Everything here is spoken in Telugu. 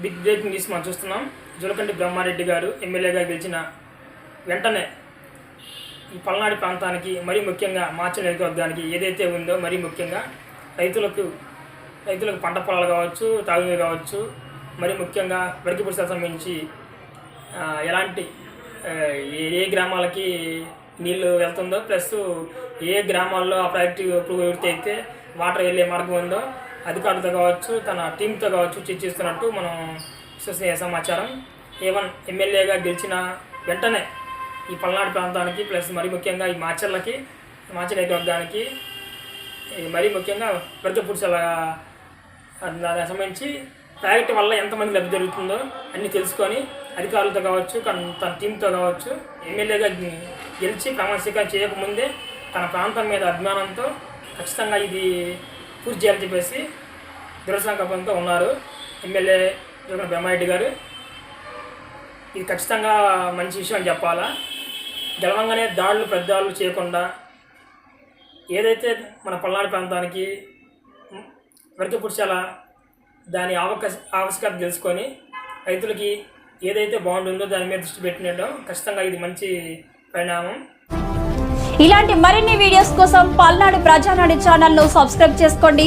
బిగ్ బ్రేకింగ్ న్యూస్ మనం చూస్తున్నాం. జులకంటి బ్రహ్మారెడ్డి గారు ఎమ్మెల్యేగా గెలిచిన వెంటనే ఈ పల్నాడు ప్రాంతానికి మరీ ముఖ్యంగా మార్చి నియోజకవర్గానికి ఏదైతే ఉందో మరీ ముఖ్యంగా రైతులకు రైతులకు పంట పొలాలు కావచ్చు తాగునీరు కావచ్చు మరీ ముఖ్యంగా వరికి పురుషులకు సంబంధించి ఎలాంటి ఏ ఏ గ్రామాలకి నీళ్ళు వెళ్తుందో ప్లస్ ఏ గ్రామాల్లో ఆ ప్రాజెక్టు పూర్తి అయితే వాటర్ వెళ్ళే మార్గం ఉందో అధికారులతో కావచ్చు తన టీంతో కావచ్చు చర్చిస్తున్నట్టు మనం విశ్వసనీయ సమాచారం. ఏవన్ ఎమ్మెల్యేగా గెలిచిన వెంటనే ఈ పల్నాడు ప్రాంతానికి ప్లస్ మరీ ముఖ్యంగా ఈ మాచర్లకి మాచర్ వర్గానికి ఈ మరీ ముఖ్యంగా వర్గ పురుషుల దానికి సంబంధించి ప్రాజెక్ట్ వల్ల ఎంతమంది లబ్ధి జరుగుతుందో అన్నీ తెలుసుకొని అధికారులతో కావచ్చు తన టీంతో కావచ్చు ఎమ్మెల్యేగా గెలిచి ప్రమాణస్వీకారం చేయకముందే తన ప్రాంతం మీద అభిమానంతో ఖచ్చితంగా ఇది పూర్తి చేయాలని చెప్పేసి దృఢసంకల్పంతో ఉన్నారు. ఎమ్మెల్యే జగన్ బ్రహ్మారెడ్డి గారు. ఇది ఖచ్చితంగా మంచి విషయం అని చెప్పాలా? గెలవంగానే దాడులు పెద్ద చేయకుండా ఏదైతే మన పల్నాడు ప్రాంతానికి వరకు పుడిచేలా దాని అవకాశ ఆవశ్యకత తెలుసుకొని రైతులకి ఏదైతే బాగుంటుందో దాని మీద దృష్టి పెట్టినడం ఖచ్చితంగా ఇది మంచి పరిణామం. ఇలాంటి మరిన్ని వీడియోస్ కోసం పల్నాడు ప్రజానాడు ఛానల్ను సబ్స్క్రైబ్ చేసుకోండి.